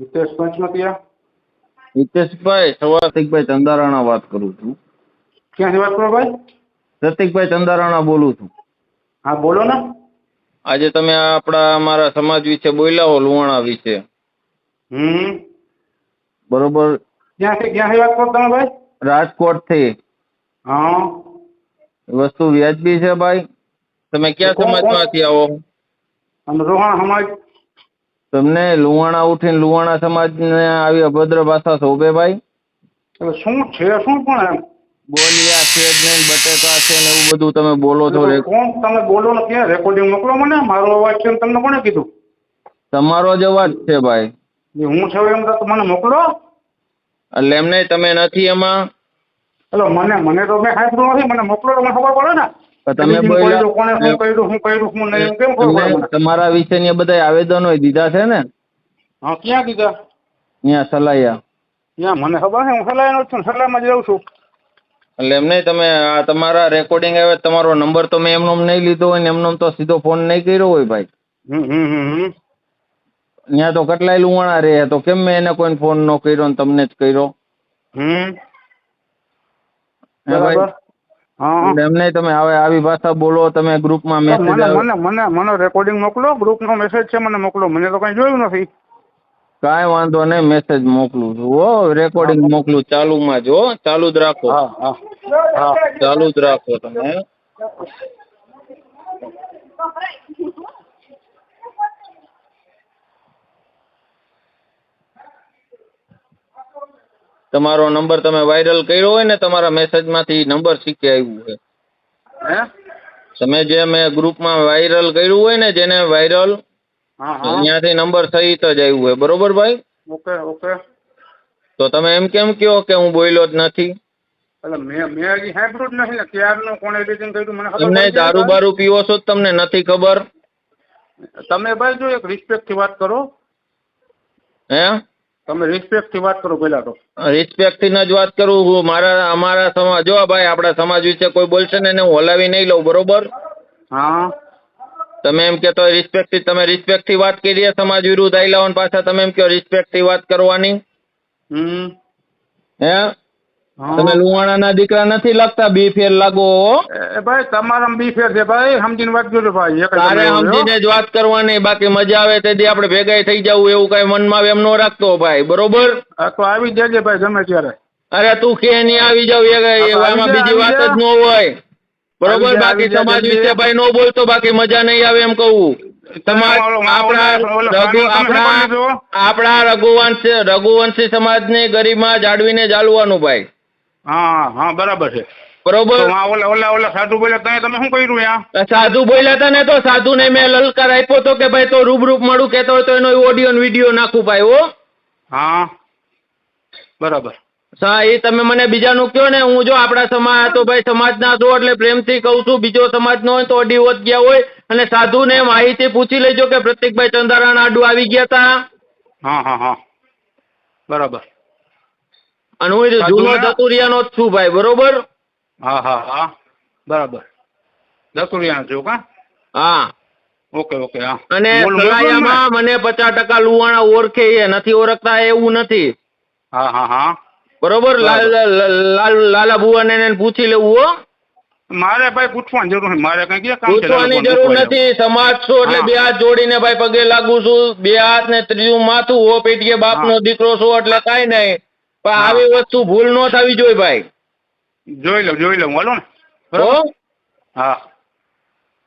હિતેશ પંચમતિયા હિતેશભાઈ સવાસિકભાઈ ચંદારાણા વાત કરું છું. ક્યાંથી વાત કરો ભાઈ? પ્રતિકભાઈ ચંદારાણા બોલું છું. હા બોલો ને. આજે તમે આપણા અમારા સમાજ વિશે બોલ્યા હો લુહાણા વિશે. હમ. બરોબર? ક્યાંથી ક્યાંથી વાત કરો તમે ભાઈ? રાજકોટથી. હા. વસ્તુ વ્યાજબી છે ભાઈ. તમે ક્યાં? સમાજમાંથી આવો? અને રોહણ સમાજ તમને લુહાણા ઉઠીને લુહાણા સમાજને આવી અભદ્ર ભાષા શોભે ભાઈ? એટલે શું છે શું પણ એમ? બોલિયા છે જ નહીં બટેકા છે ને એવું બધું તમે બોલો છો કોણ તમે બોલો ને ક્યાં રેકોર્ડિંગ મોકલો મને? મારો અવાજ છે તમને કોણે કીધું? તમારો જ અવાજ છે ભાઈ. હું છું એમ તો મને મોકલો. એટલે એમને તમે નથી એમાં? એટલે મને મને તો મેં સાંભળ્યું નથી મને મોકલો તો મને ખબર પડે ને. તમે તમારા વિશેની બધા આવેદનો દીધા છે ને? હા ક્યાં દીધા? ત્યાં સલાયા. ત્યાં મને ખબર છે હું સલાહનો છું ને સલાહમાં જ રહું છું. એટલે એમ નહીં તમે આ તમારા રેકોર્ડિંગ આવે તમારો નંબર તો મેં એમનો નહીં લીધો હોય ને એમનો તો સીધો ફોન નહીં કર્યો હોય ભાઈ. ત્યાં તો કેટલાય લુવાણા રહે તો કેમ મેં એને કોઈને ફોન ન કર્યો ને તમને જ કર્યો? હમ? બરાબર. હા એમ નહીં તમે હવે આવી ભાષા બોલો તમે ગ્રુપમાં મેસેજ મને મને મને મને રેકોર્ડિંગ મોકલો ગ્રુપનો મેસેજ છે મને મોકલો. મને તો કઈ જોયું નથી. કાંઈ વાંધો નહીં મેસેજ મોકલું છું. હો રેકોર્ડિંગ મોકલું ચાલુમાં જ હો. ચાલુ જ રાખો. હા. હા ચાલુ જ રાખો તમે. તમારો નંબર તમે વાયરલ કર્યો હોય ને તમારા મેસેજમાંથી નંબર શીખે આવ્યું છે હે? તમે જે મેં ગ્રુપમાં વાયરલ કર્યું હોય ને જેને વાયરલ અહીંયાથી નંબર સહિત જ આવ્યું હોય. બરોબર ભાઈ? Okay okay. તો તમે એમ કેમ કહો કે હું બોલ્યો જ નથી? તમને દારૂ બારૂ પીવો છો તમને નથી ખબર? તમે ભાઈ જો એક રિસ્પેક્ટથી વાત કરો. હે? તમે રિસ્પેક્ટથી વાત કરો પેલા તો. રિસ્પેક્ટથી જ વાત કરું હું મારા અમારા સમાજ જો ભાઈ આપણા સમાજ વિશે કોઈ બોલશે ને એને હું હલાવી નહીં લઉં બરોબર? હા. તમે એમ કહેતો રિસ્પેક્ટથી તમે રિસ્પેક્ટથી વાત કરી સમાજ વિરુદ્ધ આઈ પાછા તમે એમ કહો રિસ્પેક્ટથી વાત કરવાની? હમ. હે? તમે લુહાણાના દીકરા નથી લાગતા? બી ફેર લાગો ભાઈ તમારા બી ફેર છે ભાઈ. સમજીને વાત કરજો ભાઈ. તારે સમજીને જ વાત કરવાની બાકી મજા આવે તેથી આપણે ભેગા થઈ જવું એવું કઈ મનમાં એમ નો રાખતો ભાઈ. બરોબર? તો આવી જજે ભાઈ ગમે ત્યારે. અરે તું કે નહીં આવી જાવ એ- એ- આવી આમાં જા, બીજી વાત જ. ન હોય. બરોબર? બાકી સમાજ વિશે ભાઈ નો બોલતો બાકી મજા નહીં આવે એમ કહું? આપણા રઘુવંશી સમાજ ને ગરિમા જાળવીને ચાલવાનું ભાઈ. હા હા બરાબર છે. બરોબર. ઓલા ઓલા ઓલા સાધુ બોલ્યા તમે તમે શું કર્યું યા સાધુ બોલ્યા હતા ને તો સાધુ ને મેં લલકાર આપ્યો તો કે ભાઈ તો રૂબરૂપ મળું કેતો હોય તો એનો ઓડિયો વીડિયો નાખું ભાઈ હો. હા બરાબર. હા એ તમે મને બીજાનું કહો ને હું જો આપણા સમાજ તો ભાઈ સમાજના છો એટલે પ્રેમથી કહું છું બીજો સમાજનો હોય તો અડી વધ ગયા હોય અને સાધુને માહિતી પૂછી લેજો કે પ્રતિકભાઈ ચંદારાણા આડું આવી ગયા હતા હા હા હા. બરાબર. અને હું જૂનો ધતુરિયાનો જ છું ભાઈ બરોબર? હા હા હા. બરાબર. દસુરિયા છું કા? હા. ઓકે ઓકે હા. અને ને. સલાયામાં મને પચાસ ટકા લુવાણા ઓળખે એ નથી ઓળખતા એવું નથી. હા હા હા. બરોબર? લાલ ભુવાને એને પૂછી લેવું હો. મારે ભાઈ પૂછવાની જરૂર નથી. મારે કઈ કામ પૂછવાની જરૂર નથી. સમાજ છો એટલે બે હાથ જોડીને ભાઈ પગે લાગુ છું. બે હાથ ને ત્રીજું માથું હો પેટીએ બાપનો. દીકરો છો એટલે કાઈ નહીં. પણ. આવી વસ્તુ ભૂલ ન થવી જોઈએ ભાઈ. જોઈ લઉં જોઈ લઉં. બોલો ને. હો? હા.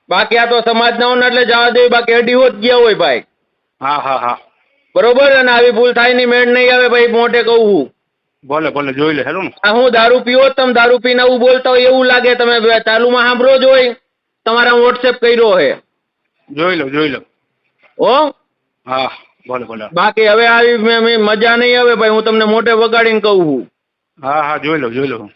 બાકી આ તો સમાજના હોય એટલે જવા દેવી બાકી અડી હોત ગયા હોય ભાઈ. હા હા હા. બરોબર? અને આવી ભૂલ થાયની મેળ નહીં આવે ભાઈ મોઢે કહું હું. ભલે ભલે જોઈ લે હેલો ને. હું દારૂ પીવો તમે દારૂ પીને આવું બોલતા હોય એવું લાગે તમે ચાલુમાં સાંભળો જ હોય. તમારા વોટ્સએપ કર્યો હે. જોઈ લઉં જોઈ લઉં. હો? હા. બાકી હવે આવી મજા નહીં આવે ભાઈ હું તમને મોઢે વગાડીને કહું છું. હા હા જોઈ લઉં જોઈ લઉં